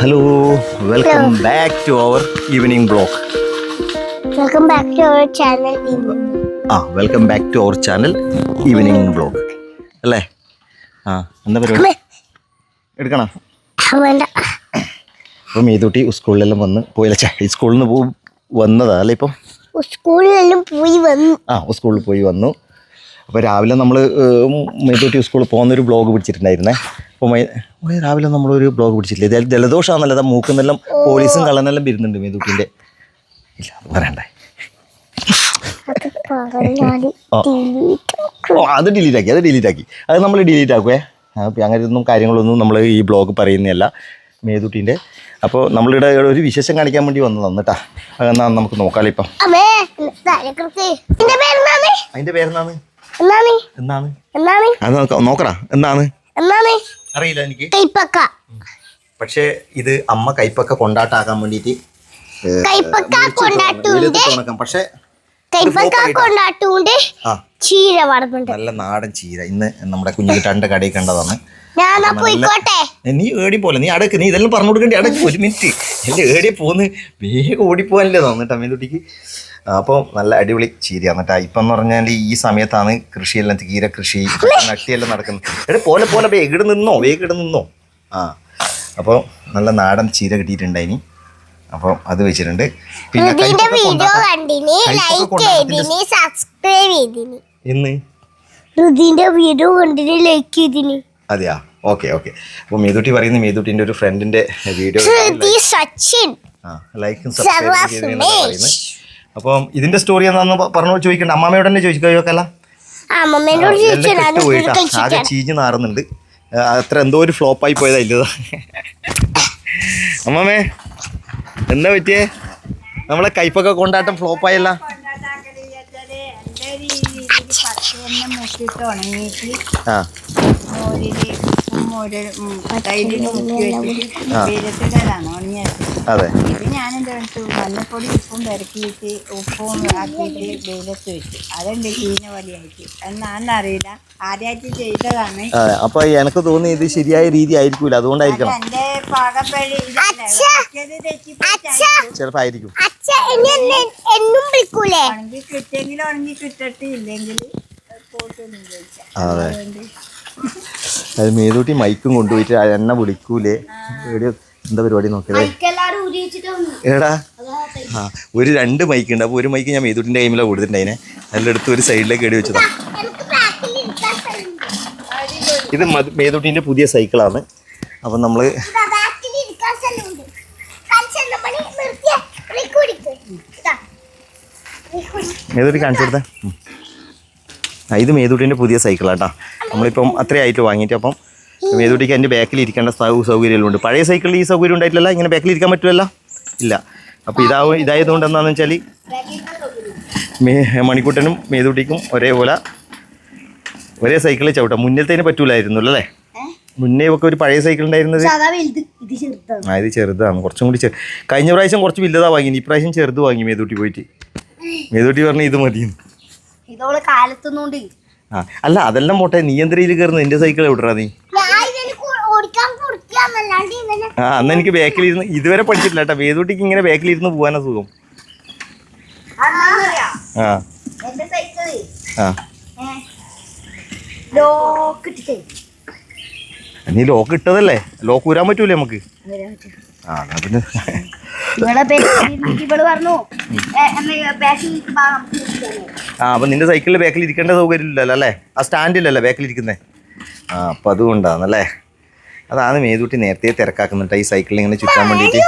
Hello welcome back to our evening blog welcome back to our channel ആ welcome back to our channel evening blog അല്ലേ? ആ എന്താ പരിപാടി? എടുക്കണം? അപ്പം മേതൂട്ടി സ്കൂളിലെല്ലാം വന്ന് പോയില്ല? സ്കൂളിൽ നിന്ന് പോ വന്നതാ അല്ലേ ഇപ്പം? സ്കൂളിലെല്ലാം പോയി വന്നു. ആ സ്കൂളിൽ പോയി വന്നു. അപ്പോൾ രാവിലെ നമ്മൾ മേതൂട്ടി സ്കൂളിൽ പോകുന്നൊരു ബ്ലോഗ് പിടിച്ചിട്ടുണ്ടായിരുന്നേ. മൈ- രാവിലെ നമ്മളൊരു ബ്ലോഗ് പിടിച്ചില്ലേ ഇത് ജലദോഷമാണെന്നല്ല മൂക്കുന്നെല്ലാം പോലീസും കള്ളനെല്ലാം വരുന്നുണ്ട് മേതുക്കിന്റെ ഇല്ല അത് പറയണ്ടേ. അത്. ഡിലീറ്റ് ആക്കി അത് ഡിലീറ്റ് ആക്കി. അത് നമ്മൾ ഡിലീറ്റ് ആക്കുവേ. അങ്ങനെ അങ്ങനെയൊന്നും കാര്യങ്ങളൊന്നും നമ്മൾ ഈ ബ്ലോഗ് പറയുന്നതല്ല മേതുട്ടീന്റെ അപ്പോൾ നമ്മളിവിടെ ഒരു വിശേഷം കാണിക്കാൻ വേണ്ടി വന്നതാണ് കേട്ടാ അതെന്നാ നമുക്ക് നോക്കാലോ ഇപ്പം. അതിന്റെ പേരെന്താണ്? എന്നാണ്? എന്നാണ്? നോക്കാം നോക്കടാ എന്നാണ്? എന്നാണ്? അറിയില്ല എനിക്ക്. കൈപ്പക്ക. പക്ഷേ ഇത് അമ്മ കൈപ്പൊക്കെ കൊണ്ടാട്ടാക്കാൻ വേണ്ടിയിട്ട് കൈപ്പക്ക കൊണ്ടാട്ടുണ്ട്. പക്ഷേ കൈപ്പക്ക കൊണ്ടാട്ടുണ്ട്. ആ. ചീര വളർന്നുണ്ട് നല്ല നാടൻ ചീര. ഇന്ന് നമ്മുടെ കുഞ്ഞിക്കിട്ടാന്റെ കടയിൽ കണ്ടതാണ്. പോയിക്കോട്ടെ. നീ ഏടി പോലെ നീ അടക്ക് നീ ഇതെല്ലാം പറഞ്ഞു കൊടുക്കേണ്ടി. അടക്ക് ഒരു മിനിറ്റ്. എന്റെ ഏടി പോന്ന്. വേഗം ഓടിപ്പോവാനല്ലേ തോന്നിട്ട് അമ്മീൻകുട്ടിക്ക് അപ്പോൾ നല്ല അടിപൊളി ചീര എന്നിട്ടാ ഇപ്പം എന്ന് പറഞ്ഞാൽ ഈ സമയത്താണ് കൃഷിയെല്ലാം തീര കൃഷി നട്ടിയെല്ലാം നടക്കുന്നത്. എടേ പോലെ പോലെ വേഗം നിന്നോ വേഗം നിന്നോ. ആ. അപ്പോൾ നല്ല നാടൻ ചീര കിട്ടിയിട്ടുണ്ടായിനി അപ്പോൾ അത് വെച്ചിട്ടുണ്ട്. പിന്നെ സബ്സ്ക്രൈബ് ഋതിന്റെ വീഡിയോ കണ്ടിനി ലൈക്ക് ചെയ്തിനി. അതെയാ? ഓക്കെ ഓക്കെ അപ്പോൾ മേതുട്ടി പറയുന്ന മേതുട്ടിന്റെ ഒരു ഫ്രണ്ടിന്റെ വീഡിയോ സച്ചിൻ. ആ ലൈക്കും സബ്സ്ക്രൈബ് സർവ ചെയ്തതെന്നാണ് അപ്പം ഇതിന്റെ സ്റ്റോറി എന്താന്ന് പറഞ്ഞു ചോദിക്കണ്ട. അമ്മാമയോട് തന്നെ ഞാൻ പോയിട്ടാ ആകെ ചീഞ്ഞ് നാറുന്നുണ്ട്. അത്ര എന്തോ ഒരു ഫ്ലോപ്പായി പോയതാ ഇല്ലതാ. അമ്മാമേ എന്താ പറ്റിയേ? നമ്മളെ കൈപ്പൊക്കെ കൊണ്ടാട്ടം ഫ്ലോപ്പായല്ല ആ. മോരിൽ ഉപ്പും മോര് ഉം തൈരിൽ മുക്കി വെച്ചിട്ട് വെയിലത്തിടലാണ് ഉണങ്ങിയത് അതെ. ഇത് ഞാനെന്താ വെച്ചു? മഞ്ഞപ്പൊടി ഉപ്പും പെരക്കിയിട്ട് ഉപ്പും ആക്കിയിട്ട് വെയിലത്ത് വെച്ചു. അതുണ്ട് ചീന വലിയായിട്ട് എന്നാന്നറിയില്ല ആദ്യമായിട്ട് ചെയ്തതാണ്. അതെ. അപ്പൊ എനക്ക് തോന്നി ഇത് ശരിയായ രീതി ആയിരിക്കൂല. അതുകൊണ്ടായിരിക്കണം. എന്റെ പാകപ്പഴി ചിലപ്പോ ആയിരിക്കും ഉണങ്ങി കിട്ടിയെങ്കിൽ ഉണങ്ങി കിട്ടട്ടെ ഇല്ലെങ്കിൽ പോട്ടൊന്നും ചോദിച്ചാൽ അതെ മേതൂട്ടി മൈക്കും കൊണ്ടുപോയിട്ട് എന്നെ വിളിക്കൂലേ എവിടെയോ എന്താ പരിപാടി നോക്കിയത്? എടാ ആ ഒരു രണ്ട് മൈക്ക് ഉണ്ട്. അപ്പോൾ ഒരു മൈക്ക് ഞാൻ മേതൂട്ടിന്റെ കൈമിലാണ് കൊടുത്തിട്ടുണ്ടായിനെ. അതിലെടുത്ത് എടുത്ത് ഒരു സൈഡിലേക്ക് എടി വെച്ചതാ. ഇത് മത് മേതൂട്ടിന്റെ പുതിയ സൈക്കിളാണ്. അപ്പം നമ്മൾ മേതൂട്ടി കാണിച്ചു കൊടുത്തേ. ഇത് മേതൂട്ടിന്റെ പുതിയ സൈക്കിളാട്ടാ നമ്മളിപ്പം അത്രയായിട്ട് വാങ്ങിയിട്ട്. അപ്പം മേതൂട്ടിക്ക് അതിന്റെ ബാക്കിൽ ഇരിക്കേണ്ട സൗ സൗകര്യമെല്ലാം ഉണ്ട് പഴയ സൈക്കിളിൽ ഈ സൗകര്യം ഉണ്ടായിട്ടില്ല ഇങ്ങനെ ബാക്കിൽ ഇരിക്കാൻ പറ്റുമല്ല? ഇല്ല. അപ്പോൾ ഇതാവും ഇതായതുകൊണ്ട് എന്താണെന്ന് വെച്ചാൽ മേ മണിക്കൂട്ടനും മേതൂട്ടിക്കും ഒരേപോലെ ഒരേ സൈക്കിളിൽ ചവിട്ടാം. മുന്നിലത്തേന് പറ്റൂലായിരുന്നു അല്ലേ? മുന്നേ ഒക്കെ ഒരു പഴയ സൈക്കിൾ ഉണ്ടായിരുന്നത് ആ ഇത് ചെറുതാണ്. കുറച്ചും കൂടി ചെറു. കഴിഞ്ഞ പ്രാവശ്യം കുറച്ച് വലുതാ വാങ്ങി ഈ പ്രാവശ്യം ചെറുത് വാങ്ങി മേതൂട്ടി പോയിട്ട്. മേതൂട്ടി പറഞ്ഞു ഇത് മതി ഇതോൾ കാലത്തുന്നുണ്ട് ആ അല്ല അതെല്ലാം പോട്ടെ. നീ എന്തിനയിൽ കയറുന്നു നിന്റെ സൈക്കിൾ എവിടാ നീ? ആ അന്ന് എനിക്ക് ബാക്കിലിരുന്ന് ഇതുവരെ പഠിച്ചിട്ടില്ല കേട്ടോ. വേദൂട്ടിക്ക് ഇങ്ങനെ ബാക്കിലിരുന്ന് പോകാനാ സുഖം. ആ. നീ ലോക്ക് ഇട്ടതല്ലേ? ലോക്ക് ഊരാൻ പറ്റൂലേ നമുക്ക്? ആ എന്നാ പിന്നെ. ആ അപ്പൊ നിന്റെ സൈക്കിളിൽ ബാക്കിൽ ഇരിക്കേണ്ട സൗകര്യം ഇല്ലല്ലോ അല്ലേ? ആ സ്റ്റാൻഡിലല്ലേ ബാക്കിൽ ഇരിക്കുന്നേ. ആ അപ്പൊ അതുകൊണ്ടാണല്ലേ? അതാണ് മേതൂട്ടി നേരത്തെ തിരക്കാക്കുന്നുണ്ട് ഈ സൈക്കിളിൽ ഇങ്ങനെ ചുറ്റാൻ വേണ്ടിയിട്ട്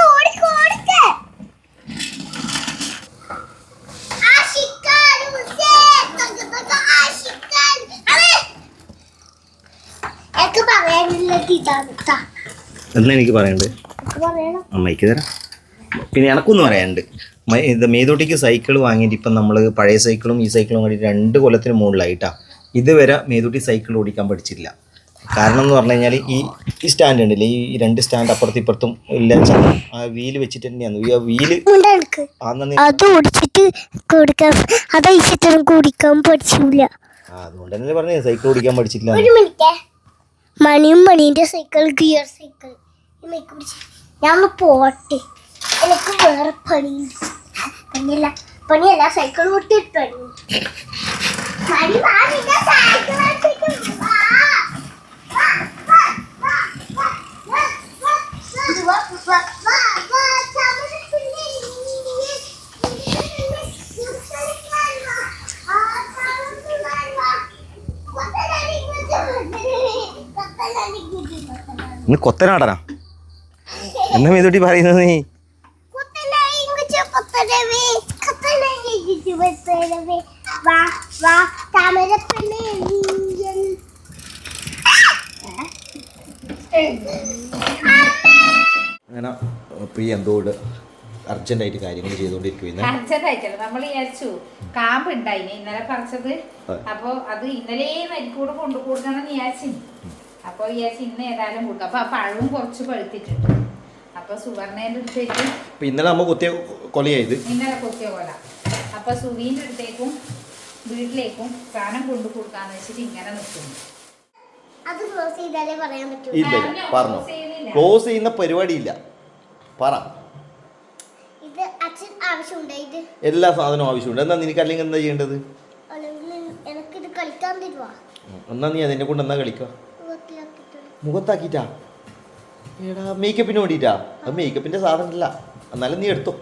എന്നാ എനിക്ക് പറയണ്ടേ അമ്മയ്ക്ക് തരാം. പിന്നെ എനക്കൊന്നും പറയാനുണ്ട് ഇത് മേതോട്ടിക്ക് സൈക്കിൾ വാങ്ങിയിട്ട് ഇപ്പം നമ്മൾ പഴയ സൈക്കിളും ഈ സൈക്കിളും കൂടി രണ്ട് കൊല്ലത്തിന് മുകളിലായിട്ടാണ് ഇതുവരെ മേതോട്ടി സൈക്കിൾ ഓടിക്കാൻ പഠിച്ചില്ല കാരണം എന്ന് പറഞ്ഞു കഴിഞ്ഞാൽ ഈ ഈ സ്റ്റാൻഡ് ഉണ്ടല്ലേ? ഈ രണ്ട് സ്റ്റാൻഡ് അപ്പുറത്തും ഇപ്പുറത്തും എല്ലാം ആ വീൽ വെച്ചിട്ട് തന്നെയാണ്. വീൽ അത് ഓടിച്ചിട്ട് അത് കുടിക്കാൻ പഠിച്ചില്ല. അതുകൊണ്ട് തന്നെ പറഞ്ഞു സൈക്കിൾ ഓടിക്കാൻ പഠിച്ചിട്ടില്ല. മണിയും മണീന്റെ സൈക്കിൾ ഗിയർ സൈക്കിൾ ഞാൻ പോട്ടെ. എനിക്കും വേറെ പണി പണിയല്ല പണിയല്ല സൈക്കിൾ കൊടുത്തിട്ട് പണി ഇന്ന് കൊത്തനാടനാ എന്താ മേതുട്ടി പറയുന്നത് നീ അങ്ങനെ പ്രിയ എന്തോട് അർജന്റായിട്ട് കാര്യങ്ങൾ ചെയ്തുകൊണ്ടിരിക്കുന്നു അർജന്റായിട്ടല്ല നമ്മൾ വിചാരിച്ചു കാമ്പ് ഉണ്ടായിന് ഇന്നലെ പറിച്ചത്. അപ്പൊ അത് ഇന്നലെ നരിക്കൂടെ കൊണ്ടു കൊടുക്കണം വിചാരിച്ചു അപ്പൊ വിചാരിച്ചു ഇന്ന് ഏതായാലും കൊടുക്കാം. അപ്പൊ ആ പഴവും കുറച്ച് പഴുത്തിട്ടുണ്ട്. അപ്പൊ സുവർണേന്റെ അടുത്തേക്ക് ഇന്നലെ നമ്മ കൊത്തിയ കൊലയായത് ഇന്നലെ കൊത്തിയ കൊല. അപ്പൊ സുവീന്റെ അടുത്തേക്കും വീട്ടിലേക്കും സാധനം കൊണ്ടു കൊടുക്കാന്ന് വെച്ചിട്ട് ഇങ്ങനെ നിൽക്കുന്നു അത് ക്ലോസ് ചെയ്താലേ പറയാൻ പറ്റൂ. ഇല്ല ഇല്ല പറഞ്ഞു. ക്ലോസ് ചെയ്യുന്ന പരിപാടി ഇല്ല പറ. ഇത് അച്ഛൻ ആവശ്യമുണ്ട് ഇത്? എല്ലാ സാധനവും ആവശ്യമുണ്ട്. എന്നാ നിനക്ക് അല്ലെങ്കിൽ എന്താ ചെയ്യേണ്ടത്? അല്ലെങ്കിൽ ഇത് കളിക്കാൻ തരുവാ? എന്നാ നീ അതിനെ കൊണ്ട് എന്നാ കളിക്കുക? വീട്ടിലാക്കിട്ട് മുഖത്താക്കിട്ടാ എടാ മേക്കപ്പിന് വേണ്ടിയിട്ടാ അത് മേക്കപ്പിന്റെ സാധനം അല്ല എന്നാലും നീ എടുത്തു.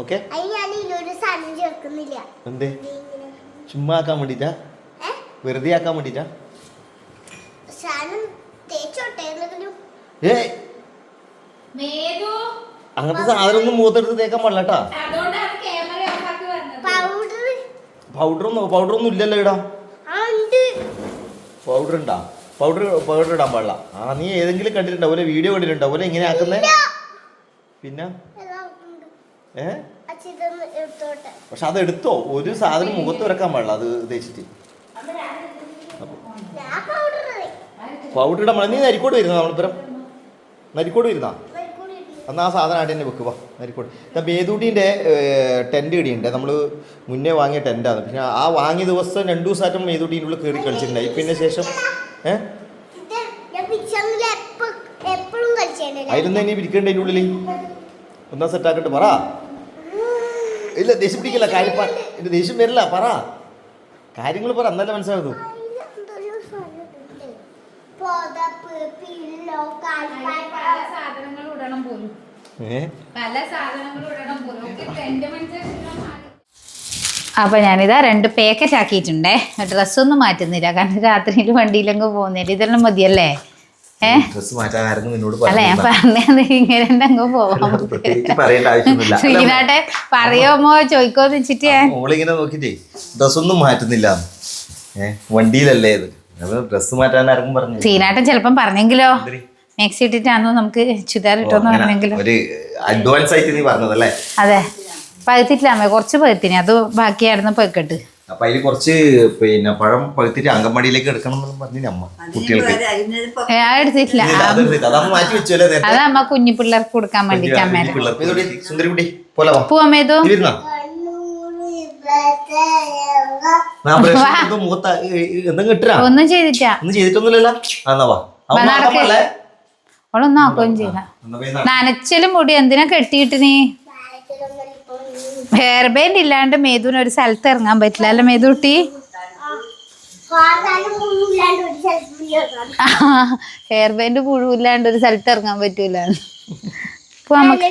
ഓക്കെ എന്തേ? ചുമ്മാ ആക്കാൻ വേണ്ടിട്ടാ? വെറുതെ ആക്കാൻ വേണ്ടിട്ടാ? അങ്ങനത്തെ സാധനം ഒന്നും മൂത്തെടുത്ത് തേക്കാൻ പാടില്ലട്ടാ പൗഡർ ഒന്നും പൗഡർ ഒന്നും ഇല്ലല്ലോ ഇടാ പൗഡർ ഉണ്ടോ? പൗഡർ പൗഡർ ഇടാൻ പാടില്ല. ആ നീ ഏതെങ്കിലും കണ്ടിട്ടുണ്ടാവും വീഡിയോ കണ്ടിട്ടുണ്ടാവും ഇങ്ങനെ ആക്കുന്നേ? പിന്നെ? ഏ? പക്ഷെ അത് എടുത്തോ? ഒരു സാധനം മുഖത്ത് വെക്കാൻ പാടില്ല അത് ഉദ്ദേശിച്ചിട്ട്. പൗഡർ ഇടാൻ പാടില്ല. നീ നരിക്കോട് വരുന്ന നമ്മളിപ്പുറം? നരിക്കോട് വരുന്നാ? എന്നാൽ ആ സാധനം ആടെ തന്നെ വെക്കുക നരിക്കോട്. ഇപ്പം ബേദൂട്ടീന്റെ ടെന്റ് ഇടിയുണ്ട്. നമ്മൾ മുന്നേ വാങ്ങിയ ടെന്റാണ് പിന്നെ ആ വാങ്ങിയ ദിവസം രണ്ടു ദിവസമായിട്ടും ബേദൂട്ടീന്റെ ഉള്ളിൽ കയറി കളിച്ചിട്ടുണ്ടായി. പിന്നെ ശേഷം അതിലെന്താ ഇനി ഉള്ളിൽ ഒന്നാം സെറ്റ് ആക്കിട്ട് പറ. ഇല്ല ദേഷ്യം പിടിക്കില്ല കാര്യം എന്റെ ദേഷ്യം വരില്ല പറ. കാര്യങ്ങൾ പറ അന്നല്ല മനസ്സിലാകുന്നു പല സാധനങ്ങളും ഇടണം ഏ? പല സാധനങ്ങളും ഇടണം പോലും. എന്റെ മനസ്സിലാക്കി മണിക്കൂർ അപ്പൊ ഞാനിതാ രണ്ട് പാക്കറ്റ് ആക്കിയിട്ടുണ്ടേ. ഡ്രസ്സൊന്നും മാറ്റുന്നില്ല. കാരണം രാത്രിയിൽ വണ്ടിയിലങ്ങ് പോകുന്നില്ല ഇതെല്ലാം മതിയല്ലേ? അല്ല ഞാൻ പറഞ്ഞത്. ഇങ്ങനെ അങ്ങ് പോവാം ശ്രീനാട്ടെ പറയുമോ ചോദിക്കോന്ന് വെച്ചിട്ട് ഞാൻ മോളിങ്ങനെ നോക്കിട്ടേ ഡ്രസ്സൊന്നും മാറ്റുന്നില്ല. വണ്ടിയിലല്ലേ ഇത്? അത് ഡ്രസ്സ് മാറ്റാൻ ആർക്കും പറഞ്ഞു. ശ്രീനാട്ടൻ ചിലപ്പം പറഞ്ഞെങ്കിലോ? മാക്സി ഇട്ടിട്ടാണോ നമുക്ക് ചുരിദാർ ഇട്ടോന്ന് പറഞ്ഞെങ്കിലോ? ഒരു അഡ്വാൻസ് ആയിട്ട് നീ പറഞ്ഞതല്ലേ? അതെ. പകുത്തിട്ടില്ലാമേ കുറച്ച് പകുത്തിനി അത് ബാക്കിയായിരുന്നു പെക്കെട്ട് അപ്പൊ അതിൽ കുറച്ച് പിന്നെ പഴം പകുത്തിട്ട് അങ്കൻവാടിയിലേക്ക് എടുക്കണം എന്ന് പറഞ്ഞു അമ്മ കുട്ടികൾക്ക്. എടുത്തിട്ടില്ല. മാറ്റി അത് അമ്മ കുഞ്ഞു പിള്ളേർക്ക് കൊടുക്കാൻ വേണ്ടിട്ട് അമ്മേനെ ഒന്നും ചെയ്തിട്ടാ ഒന്നും ചെയ്ത നനച്ചലും മുടി എന്തിനാ കെട്ടിയിട്ട് നീ ഹെയർ ബാൻഡ് ഇല്ലാണ്ട് മേധുവിന് ഒരു സ്ഥലത്ത് ഇറങ്ങാൻ പറ്റില്ല. അല്ല മേതുട്ടി ഹെയർ ബാൻഡ് പുഴുവില്ലാണ്ട് ഒരു സ്ഥലത്ത് ഇറങ്ങാൻ പറ്റൂല. ഇപ്പൊ നമുക്ക്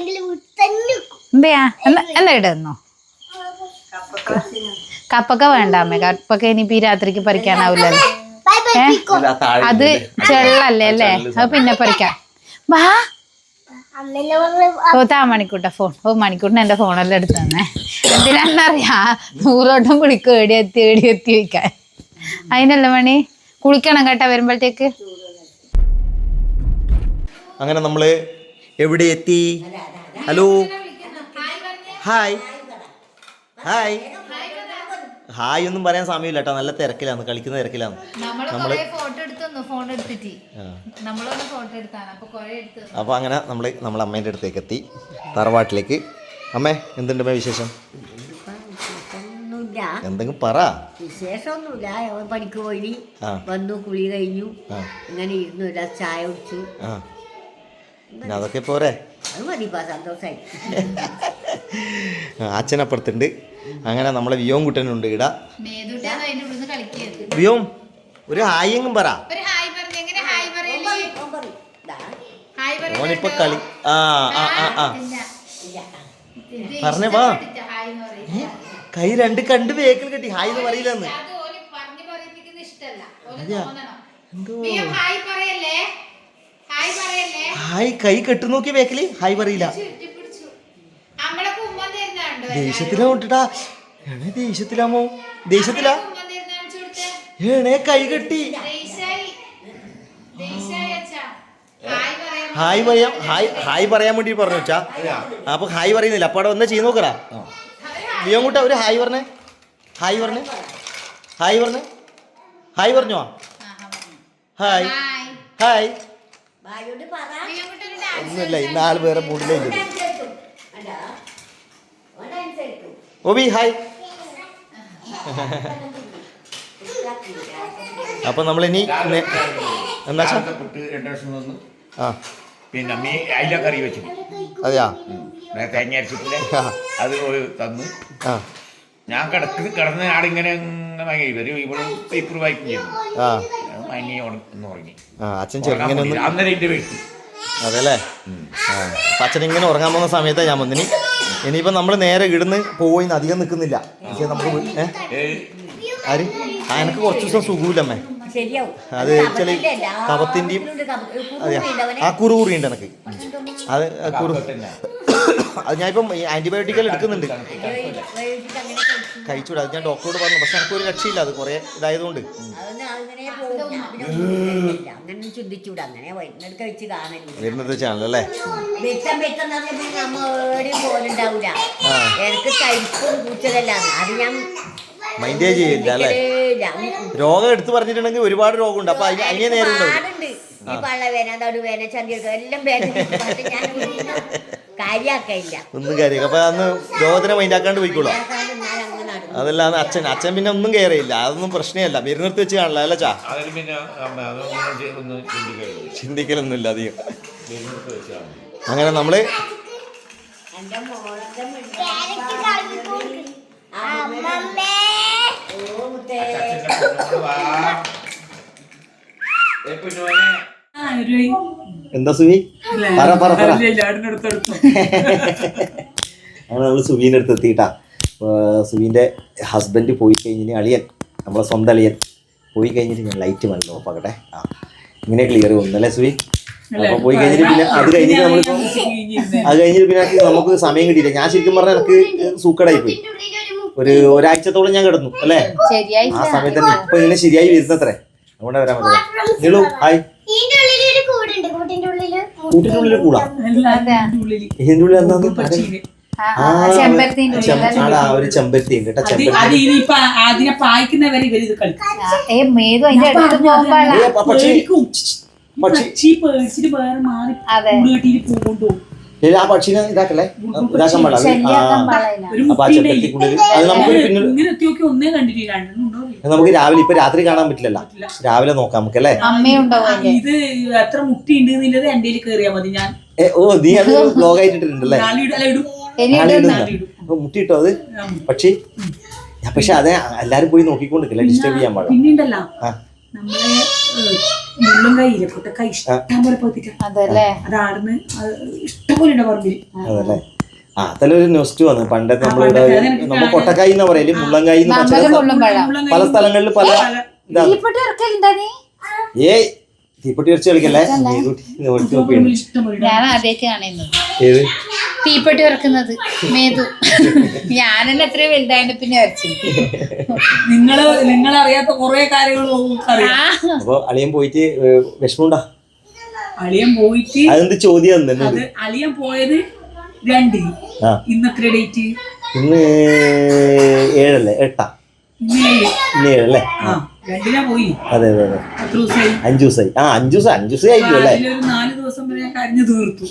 എന്തയാ എന്നാ എന്നാ ഇടുന്നോ കപ്പൊക്കെ വേണ്ട അമ്മ. കപ്പൊക്കെ ഇനിയിപ്പോ ഈ രാത്രിക്ക് പറിക്കാനാവില്ലല്ലോ അത്? ചെള്ളല്ലേ അല്ലേ? അത് പിന്നെ പറിക്കാം. വാ. ഓ താ മണിക്കൂട്ട ഫോൺ ഓ മണിക്കൂട്ടിന് എന്റെ ഫോണെല്ലാം എടുത്തു തന്നെ. എന്തിനാന്നറിയാ നൂറോട്ടം കുളിക്കും. എടി എത്തി എടി എത്തി വയ്ക്കാൻ അതിനല്ല മണി കുളിക്കണം കേട്ടാ വരുമ്പോഴത്തേക്ക്. അങ്ങനെ നമ്മൾ എവിടെ എത്തി? ഹലോ. Hi hi. ഹായ് ഒന്നും പറയാൻ സമയമില്ല കേട്ടോ. നല്ല തിരക്കിലാണ്. കളിക്കുന്ന തിരക്കിലാണ്. നമ്മൾ അപ്പോൾ അങ്ങനെ നമ്മൾ നമ്മളെ അമ്മേന്റെ അടുത്തേക്ക് എത്തി. തറവാട്ടിലേക്ക്. അമ്മേ എന്തുണ്ട് അമ്മേ വിശേഷം? എന്തെങ്കിലും പറ. വിശേഷമൊന്നുമില്ല. അവൻ പണിക്ക് പോയി. വന്നു കുളി കഴിഞ്ഞു. ഇങ്ങനെ ഇരുന്നു ചായ കുടിച്ചു. അതൊക്കെ പോരെ? അത് മതി സന്തോഷമായി അച്ഛനപ്പുറത്തുണ്ട്. അങ്ങനെ നമ്മളെ വിയോം കുട്ടനുണ്ട് ഇട. വ്യോം ഒരു പറ. ഹായ് പറയല്ലേ ഹായ് ഓനിപ്പോ കളി ആ ആ ആ ആ. പറഞ്ഞേ വാ. കൈ രണ്ട് കണ്ട് വേക്കൽ കെട്ടി ഹായ് എന്ന് പറയില്ലെന്ന്. ഹായ് കൈ കെട്ടു നോക്കി വേക്കൽ ഹായ് പറയില്ല. ദേഷ്യത്തിലാ കൊണ്ടിട്ടാ. ഏണേ ദേഷ്യത്തിലാമോ? ദേഷ്യത്തിലാ? ഏണേ കൈ കെട്ടി. ഹായ് പറയാൻ പറയാം. ഹായ് ഹായ് പറയാൻ വേണ്ടി പറഞ്ഞു വെച്ചാ. അപ്പൊ ഹായ് പറയുന്നില്ല. അപ്പൊ അവിടെ വന്നാ ചെയ്ത് നോക്കടാ. ബിയോങ്കുട്ട കൂട്ട ഒരു ഹായ് പറഞ്ഞേ. ഹായ് പറഞ്ഞേ. ഹായ് പറഞ്ഞേ. ഹായ് പറഞ്ഞോ? ഹായ്. ഹായ്. ഒന്നുമില്ല ഇന്നാൾ വേറെ മൂഡിലേ ഇല്ല അല്ല ഓനനുസരിക്കും ഓബി ഹായ് അപ്പൊ നമ്മളിനി എന്താ ആ. പിന്നെ മീ അയില കറി വെച്ചു. അതെയാ? തേങ്ങ അരച്ചിട്ടില്ലേ? അത് ഒരു തന്നു. ഞാൻ കിടക്ക് കിടന്ന ഇങ്ങനെ വാങ്ങി ഇവർ ഇവിടെ പേപ്പർ വായിക്കും ചെയ്തു. മനി ഒന്ന് ഉറങ്ങി അച്ഛൻ ചെറുങ്ങനെ അന്നേരം എന്റെ വീട്ടിൽ അതെല്ലേ അച്ഛൻ ഇങ്ങനെ ഉറങ്ങാൻ പോകുന്ന സമയത്താണ് ഞാൻ വന്നിനി. ഇനിയിപ്പോ നമ്മൾ നേരെ ഇടുന്ന് പോയി അധികം നിൽക്കുന്നില്ല പക്ഷേ നമുക്ക് ആര്? ആ എനിക്ക് കുറച്ച് ദിവസം സുഖമില്ലമ്മേ. ശരിയാവും. അത് ചില കഫത്തിന്റെയും അതെയാ. ആ കുറുകുറിയുണ്ട് എനിക്ക്. അത് ആ കുറു അത് ഞാൻ ഇപ്പം ആന്റിബയോട്ടിക്കൽ എടുക്കുന്നുണ്ട്. കഴിച്ചുകൂടാ അത് ഞാൻ ഡോക്ടറോട് പറഞ്ഞു. പക്ഷെ എനിക്ക് ഒരു രക്ഷയില്ല അത് കുറെ ഇതായതുകൊണ്ട്. വരുന്നത് ചാനലല്ലേ മൈൻഡേ ചെയ്യില്ല അല്ലേ? രോഗം എടുത്തു പറഞ്ഞിട്ടുണ്ടെങ്കിൽ ഒരുപാട് രോഗമുണ്ട്. അപ്പൊ അങ്ങനെ അതിനെ നേരം ഉണ്ടാവും ഈ പള്ള വേന തടു വേന ചന്തിയൊക്കെ എല്ലാം വേദന ഒന്നും കാര്യം അപ്പൊ അന്ന് രോഗത്തിനെ മൈൻഡാക്കാണ്ട് പോയിക്കോളൂ അതല്ല അച്ഛൻ അച്ഛൻ പിന്നെ ഒന്നും കയറിയില്ല അതൊന്നും പ്രശ്നമല്ല വിരുന്നിർത്തി വെച്ച് കാണില്ല അല്ല ചാ ചിന്തിക്കലൊന്നുമില്ല പിന്നെ അമ്മ അതൊന്നും ചെ- ഒന്ന് ചിന്തിക്കരുത് ചിന്തിക്കലൊന്നും ഇല്ല അധികം. അങ്ങനെ നമ്മൾ എന്റെ. ഓ മുത്തേ അച്ഛന്റെ പൊന്നോട് വാ. ഏ പൊന്നോനെ. എന്താ സുബി പറ പറ പറ. സുബീന്റെ അങ്ങനെ നമ്മൾ സുവീന്റെ അടുത്ത് എത്തിയിട്ടാ സുബീന്റെ ഹസ്ബൻഡ് പോയി കഴിഞ്ഞിട്ട് അളിയൻ നമ്മളെ സ്വന്തം അളിയൻ പോയി കഴിഞ്ഞിട്ട് ഞാൻ ലൈറ്റ് മതി ഓഫാക്കട്ടെ ആ ഇങ്ങനെ ക്ലിയർ വന്നല്ലേ സുബി അപ്പൊ പോയി കഴിഞ്ഞിട്ട് പിന്നെ അത് കഴിഞ്ഞിട്ട് നമ്മൾ അത് കഴിഞ്ഞിട്ട് പിന്നെ നമുക്ക് സമയം കിട്ടിയില്ല. ഞാൻ ശരിക്കും പറഞ്ഞാൽ എനിക്ക് സൂക്കടായി പോയി. ഒരു ഒരു ഒരാഴ്ചത്തോളം ഞാൻ കിടന്നു അല്ലേ? ആ സമയത്ത് തന്നെ ഇപ്പൊ ഇങ്ങനെ ശരിയായി വരുന്നത്രേ. അതുകൊണ്ട് വരാൻ പറ്റില്ല നീളു ഹായ് ഇതിന്റെ ഉള്ളിൽ ഒരു കൂടുണ്ട് കൂട്ടിന്റെ ഉള്ളിൽ കൂടാ? ഉള്ളിൽ ഇതിന്റെ ഉള്ളിൽ എന്താന്ന് ഒരു ചെമ്പരത്തി ഉണ്ട് കേട്ടോ അത് ചെമ്പരത്തി. പക്ഷി. പക്ഷി കെട്ടിയിട്ട് ആ പക്ഷിനെ ഇതാക്കല്ലേ? ഇതാക്കാൻ പാടില്ല. അത് ശല്യാക്കാൻ ആ, പാടില്ല. ഒരു അപ്പൊ ആ ചെമ്പരത്തിക്കുള്ളിൽ അത് നമുക്ക് പിന്നെ ഇങ്ങനെ എത്തിയൊക്കെ ഒന്നേ കണ്ടിട്ട് രണ്ടെണ്ണുണ്ടോ നമുക്ക് രാവിലെ ഇപ്പൊ രാത്രി കാണാൻ പറ്റില്ലല്ലോ. രാവിലെ നോക്കാം നമുക്ക് അല്ലേ? ഇത് എത്ര മുട്ടി ഉണ്ട് എന്റെ കേറിയാ മതി ഞാൻ ഓ നീ അത് ബ്ലോഗ് ആയിട്ട് ഇട്ടിട്ടുണ്ടല്ലേ അല്ല ഇടും. ഇനി നാളെ ഇടുന്ന ഇടുന്ന അപ്പൊ മുട്ടിട്ടോ അത്? പക്ഷി? ഞാൻ പക്ഷെ അതെ എല്ലാരും പോയി നോക്കിക്കൊണ്ടിരിക്കില്ല? ഡിസ്റ്റർബ് ചെയ്യാൻ പാടില്ല. പിന്നെണ്ടല്ലോ നമ്മളെ മുള്ളും കൈയിലെ പൊട്ടക്കൈ ഇഷ്ടം പോലെ പതിച്ച അതല്ലേ? അതാടുന്ന് ഇഷ്ടംപോലെ ഉണ്ട് പറമ്പിൽ അതല്ലേ? ആ അതിലൊരു നെസ്റ്റ് വന്നു പണ്ടത്തെ നമ്മളിവിടെ നമ്മൾ കൊട്ടക്കായി എന്ന് പറയൽ മുള്ളങ്കായി പല സ്ഥലങ്ങളിൽ പല ഏയ് തീപ്പെട്ടി ഇറച്ചി കളിക്കല്ലേ? ഞാൻ ആദ്യമായിട്ട് കാണുന്നത് ഏത്? തീപ്പെട്ടി ഇറക്കുന്നത് മേതു. ഞാനെന്നെ എത്ര വലുതായിട്ട് പിന്നെ വരച്ചു നിങ്ങൾ നിങ്ങളറിയാത്ത കുറെ കാര്യങ്ങൾ അറിയാം ആ. അപ്പൊ അളിയൻ പോയിട്ട് ഏ, വിഷമമുണ്ടാ? അളിയൻ പോയിട്ട് അതെന്ത് ചോദ്യം തന്നെ അത് അളിയൻ പോയത് രണ്ട്. ഇന്നത്ര ഡേറ്റ്? ഇന്ന് ഏഴല്ലേ? എട്ടാ? ഇന്ന് ഏഴ്. ഇന്ന് ഏഴല്ലേ? ആ. അതെ അതെ അതെ. അഞ്ചു ദിവസമായി ആ അഞ്ചു ദിവസം അഞ്ചു ദിവസം ആയിരിക്കും അല്ലേ? നാല് ദിവസം വരെ ഞാൻ കരഞ്ഞു തീർത്തു.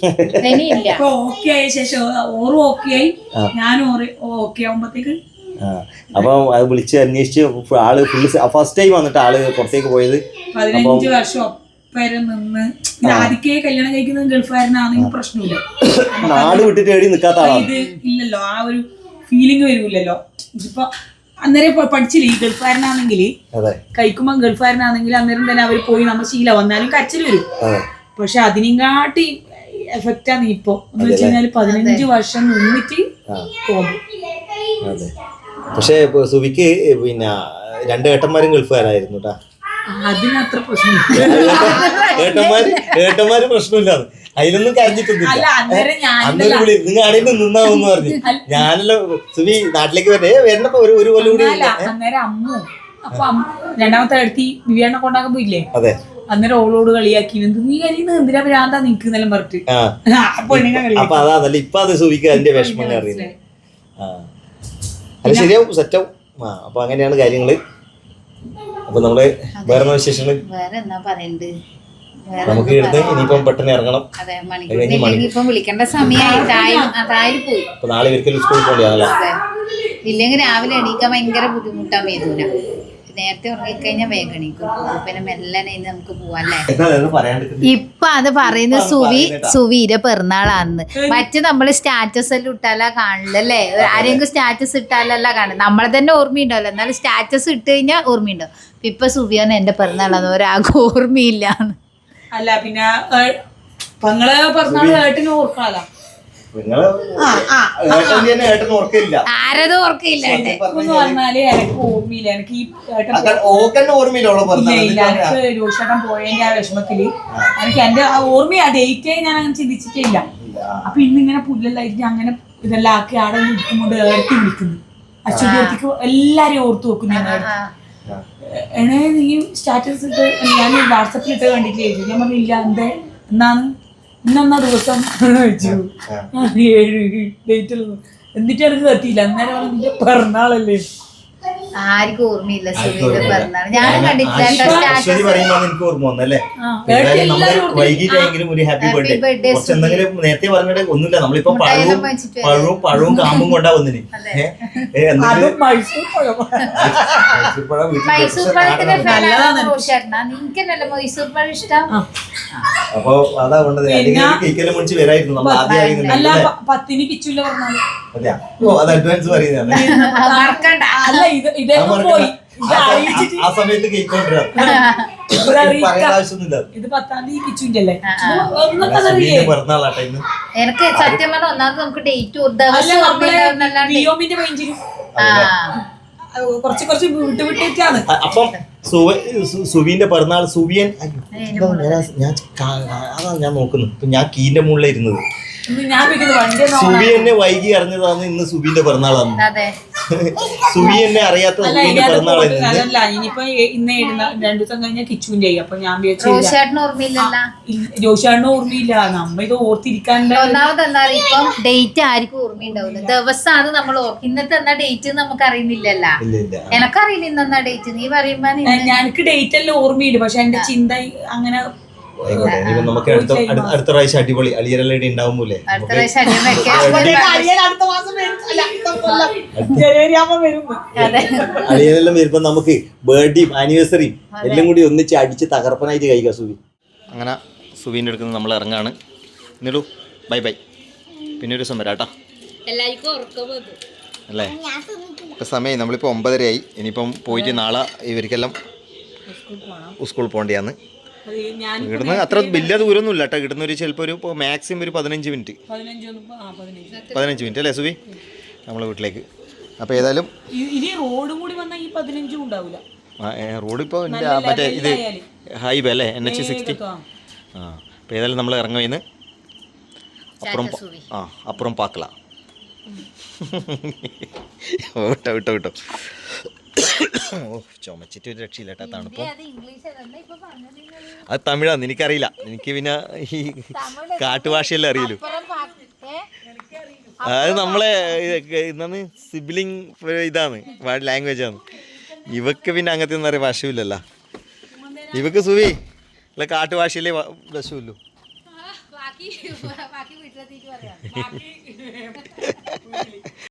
ഇനിയില്ല ഇപ്പൊ ഓക്കെ ആയ ശേഷം ഓറും ഓക്കെ ആയി. ഞാനും ഓറ് ഓക്കെ ആവുമ്പത്തേക്ക് ആ അപ്പൊ അത് വിളിച്ച് അന്വേഷിച്ച് ആൾ ഫുള്ള് ഫസ്റ്റ് ടൈം വന്നിട്ട് ആൾ പുറത്തേക്ക് പോയത്. പതിനഞ്ച് വർഷം വരെ നിന്ന്. കല്യാണം കഴിക്കുന്നത് ഗൾഫുകാരനാണെങ്കിൽ പ്രശ്നമില്ല. നാട് വിട്ടിട്ട് എഴുതി നിൽക്കാത്ത ആളാണ്. ഇല്ലല്ലോ ആ ഒരു ഫീലിംഗ് വരൂലല്ലോ ഇതിപ്പോ അന്നേരം പഠിച്ചില്ലേ? ഈ ഗൾഫുകാരനാണെങ്കിൽ കഴിക്കുമ്പോൾ കഴിക്കുമ്പോ ഗൾഫുകാരനാണെങ്കിൽ അന്നേരം തന്നെ അവർ പോയി നമ്മൾ ശീല. വന്നാലും കരച്ചിൽ വരും. പക്ഷെ അതിനെങ്കാട്ടി എഫക്റ്റ് ആണ് ഇപ്പൊ. എന്ന് വെച്ച് കഴിഞ്ഞാൽ പതിനഞ്ച് വർഷം നിന്നിട്ട് പോകും. പക്ഷേ സുബിക്ക് സുവിക്ക് പിന്നെ രണ്ട് ഏട്ടന്മാരും ഗൾഫുകാരായിരുന്നു കേട്ടാ അതിനത്ര പ്രശ്നമില്ല ഏട്ടന്മാര് ഏട്ടന്മാര് പ്രശ്നമില്ല അതിലൊന്നും കരഞ്ഞിട്ടൊന്നുമില്ല. അല്ല അന്നേരം വിളി നിങ്ങൾ ആടെയും നിന്നാവെന്ന് പറഞ്ഞു. ഞാനല്ലോ സുവി നാട്ടിലേക്ക് വരേ വരണപ്പോ ഒരു ഒരു കൊല്ലം കൂടി അല്ല അന്നേരം അമ്മ. അപ്പൊ രണ്ടാമത്തെ അടുത്ത് ദിവ്യാണ്ണ കൊണ്ടാക്കാൻ പോയില്ലേ അതെ. അന്നേരം ഓളോട് കളിയാക്കി നീ കരിയുന്നത് എന്തിനാ ഭ്രാന്താ നിക്കുന്നെല്ലാം പറഞ്ഞിട്ട്? അപ്പൊ അതാണല്ലേ ഇപ്പൊ അത് സുവിക്ക് അതിന്റെ വിഷമം അറിയുന്നത് ആ. അത് ശരിയാവും സെറ്റാവും. ആ അപ്പൊ അങ്ങനെയാണ് കാര്യങ്ങൾ. അപ്പൊ നമ്മൾ വേറെ വിശേഷങ്ങൾ വിശേഷങ്ങൾ? വേറെ എന്നാ പറയണ്ട് നമുക്ക് ഇനിയിപ്പം പെട്ടെന്ന് ഇറങ്ങണം. വിളിക്കേണ്ട സമയമായി പോയി. നാളെ ഒരിക്കലും സ്കൂളിൽ പോകണ്ടല്ലോ ഇല്ലെങ്കിൽ രാവിലെ എണീക്കാൻ ഭയങ്കര ബുദ്ധിമുട്ടാ മേതൂന നേരത്തെ ഉറങ്ങിക്കഴിഞ്ഞാൽ വേഗണിക്കും. പിന്നെ നമുക്ക് പോവാല്ലേ ഇപ്പൊ അത് പറയുന്ന സുവി സുവിടെ പിറന്നാളാന്ന്. മറ്റു നമ്മൾ സ്റ്റാറ്റസ് എല്ലാം ഇട്ടാലാ കാണില്ലല്ലേ ആരെങ്കിലും സ്റ്റാറ്റസ് ഇട്ടാലല്ല കാണുന്നത് നമ്മളെ തന്നെ ഓർമ്മയുണ്ടാവല്ലോ. എന്നാലും സ്റ്റാറ്റസ് ഇട്ട് കഴിഞ്ഞാൽ ഓർമ്മയുണ്ടാവും. ഇപ്പൊ സുവിയാണ് എന്റെ പിറന്നാളാന്ന്. ഒരാൾക്ക് ഓർമ്മയില്ല അല്ല പിന്നെ പെങ്ങളെ പങ്ങളെ കേട്ടിന് ഏട്ടിന് ഓർക്കാലോ? ഓർക്കില്ല ആരതും ഓർക്കയില്ല എന്ന് പറഞ്ഞാൽ എനിക്ക് ഓർമ്മയില്ല. എനിക്ക് ഈ എനിക്ക് രോഷേട്ടൻ പോയതിന്റെ ആ വിഷമത്തിൽ എനിക്ക് എന്റെ ആ ഓർമ്മ ആ ഡേറ്റേ ഞാൻ അങ്ങനെ ചിന്തിച്ചിട്ടില്ല അപ്പൊ ഇന്നിങ്ങനെ പുല്ലെല്ലായിട്ട് അങ്ങനെ ഇതെല്ലാം ആക്കി ആടെ നിൽക്കുമ്പോൾ ഏർത്തി വിളിക്കുന്നു. അശ്വതിക്ക് എല്ലാരെയും ഓർത്തു വെക്കും ഞാൻ ആ. എണേ നീ സ്റ്റാറ്റസ് ഇട്ട് ഞാൻ വാട്സപ്പിൽ ഇട്ട് കണ്ടിട്ടില്ലേ? ചോദിച്ചു ഞാൻ പറഞ്ഞില്ല എന്തേ? എന്നാണ്? ഇന്നെന്നാ ദിവസം? ആ, ഏഴ് ഡേറ്റിൽ എന്നിട്ട് എനിക്ക് കത്തിയില്ല അന്നേരം പിറന്നാളല്ലേ? ആർക്കും ഓർമ്മയില്ല പിറന്നാൾ ഞാനും കണ്ടിട്ടില്ല നേരത്തെ പറഞ്ഞിട്ട് ഒന്നുമില്ല. നമ്മളിപ്പോ പഴവും പഴവും പഴവും കാമ്പും കൊണ്ടാ വന്നിന്. മൈസൂർ പഴത്തിന്റെ. നല്ലതാണ്. മൈസൂർ പഴം ഇഷ്ടം? അപ്പൊ അതാ കൊണ്ടത് അല്ലെങ്കിൽ കേക്കെല്ലാം മുടിച്ച് വരായിരുന്നു. നമ്മൾ ആദ്യമായിരുന്നു പത്തിന് കിച്ചില്ല പറഞ്ഞാൽ. അതെയാ? ഓ അത് അഡ്വാൻസ് പറയുന്നതാണ്. മറക്കണ്ട. അല്ല ഇത് പോയി. ഇത് ആ- ആ സമയത്ത് കേക്ക് കൊണ്ടുവരാം ഇത് പറയേണ്ട ആവശ്യമൊന്നുമില്ല. ഇത് പത്താം തീയതി കിച്ചുവിന്റെ അല്ലേ? ആ, ആ. ഒന്നൊക്കെ അറിയില്ലേ പിറന്നാളാട്ടെ ഇന്ന്. എനിക്ക് സത്യം പറഞ്ഞ ഒന്നാമത് നമുക്ക് ഡേറ്റ് അല്ല ദിവസം നമ്മളെ വിയോമിന്റെ പൈഞ്ചിന് കുറച്ച് കുറച്ച് വിട്ട് വിട്ടിട്ടാണ്. അപ്പം സുവിന്റെ പിറന്നാൾ സുബിയൻ അയ്യോ, ഞാൻ ഞാൻ നോക്കുന്നു. ഞാൻ ഞാൻ കീന്റെ മുകളിൽ ഇരുന്നത്. ഇന്ന് ഞാൻ വെക്കുന്നത് സുബി എന്നെ വൈകി അറിഞ്ഞതാണ് ഇന്ന് സുബിന്റെ പിറന്നാളാണ്. അതെ. സുബി എന്നെ അറിയാത്ത അല്ല സുബിന്റെ അതല്ല ഇനിയിപ്പോ ഇന്ന് രണ്ടു ദിവസം കഴിഞ്ഞാൽ കിച്ചുവിന്റെ അപ്പൊ ഞാൻ ജോഷാടിന് ഓർമ്മയില്ല. നമ്മ ഇത് ഓർത്തിരിക്കാണ്ട് ഒന്നാമത് എന്താ ഇപ്പം ഡേറ്റ് ആർക്കും ഓർമ്മയുണ്ടാവില്ല. ദിവസമാണ് നമ്മൾ ഇന്നത്തെ എന്നാ ഡേറ്റ് നമുക്ക് അറിയുന്നില്ലല്ലോ. ഇല്ല ഇല്ല. എനക്കറിയില്ല ഇന്നെന്നാ ഡേറ്റ് നീ പറയുമ്പോ നീ- ഡേറ്റ് എല്ലാം ഓർമ്മയില്ല. പക്ഷെ എന്റെ ചിന്ത അങ്ങനെ നമുക്ക് അടുത്ത അടുത്ത- പ്രാവശ്യം അടിപൊളി അളിയറല്ലടി ഉണ്ടാവുമ്പോലേ അടുത്ത പ്രാവശ്യം വരുമ്പോ നമുക്ക് ബർത്ത്ഡേയും ആനിവേഴ്സറിയും എല്ലാം കൂടി ഒന്നിച്ച് അടിച്ച് തകർപ്പനായിട്ട് കഴിക്കാം സുബി. അങ്ങനെ സുബീന്റെ അടുക്കുന്ന നമ്മൾ ഇറങ്ങാണ്. എന്നിടൂ ബൈ ബൈ. പിന്നെ ഒരു ദിവസം വരാട്ടോ. അല്ലേ? ഇപ്പം സമയം നമ്മളിപ്പോൾ ഒമ്പതരയായി. ഇനിയിപ്പം പോയിട്ട് നാളെ ഇവർക്കെല്ലാം സ്കൂളിൽ പോകേണ്ടിയാന്ന് ഞാൻ ഇവിടുന്ന് അത്ര വലിയ ദൂരമൊന്നും ഇല്ല കേട്ടോ. ഇവിടുന്ന് ഒരു ചിലപ്പോൾ ഒരു മാക്സിമം ഒരു പതിനഞ്ച് മിനിറ്റ് പതിനഞ്ച് മിനിറ്റ് അല്ലേ സുബി? നമ്മളെ വീട്ടിലേക്ക്. അപ്പോൾ ഏതായാലും ഇനി റോഡും കൂടി വന്നാൽ ഈ പതിനഞ്ചും ഉണ്ടാവില്ല റോഡ് ഇപ്പോൾ മറ്റേ ഇത്. ഹൈവേ അല്ലേ? എൻ എച്ച് സിക്സ്റ്റി ആ. അപ്പോൾ ഏതായാലും നമ്മൾ ഇറങ്ങുമെന്ന് അപ്പുറം ആ അപ്പുറം പാക്കല വിട്ടോ വിട്ടോ വിട്ടോ. ഓ ചുമച്ചിട്ട് ഒരു രക്ഷയില്ല കേട്ടോ തണുപ്പം. അത് തമിഴാന്ന് എനിക്കറിയില്ല. എനിക്ക് പിന്നെ ഈ കാട്ടുഭാഷയല്ലേ അറിയലൂ അത് നമ്മളെ എന്താണ് സിബിലിംഗ് ഇതാണ്. ലാംഗ്വേജ് ആണ്. ഇവക്ക് പിന്നെ അങ്ങനത്തെ ഒന്നും അറിയാം ഭാഷയില്ലല്ലോ ഇവക്ക് സുവി അല്ല കാട്ടുഭാഷയിലേ വശമില്ലു ബാക്കി വീട്ടിലെത്തിയിട്ട് പറയാം.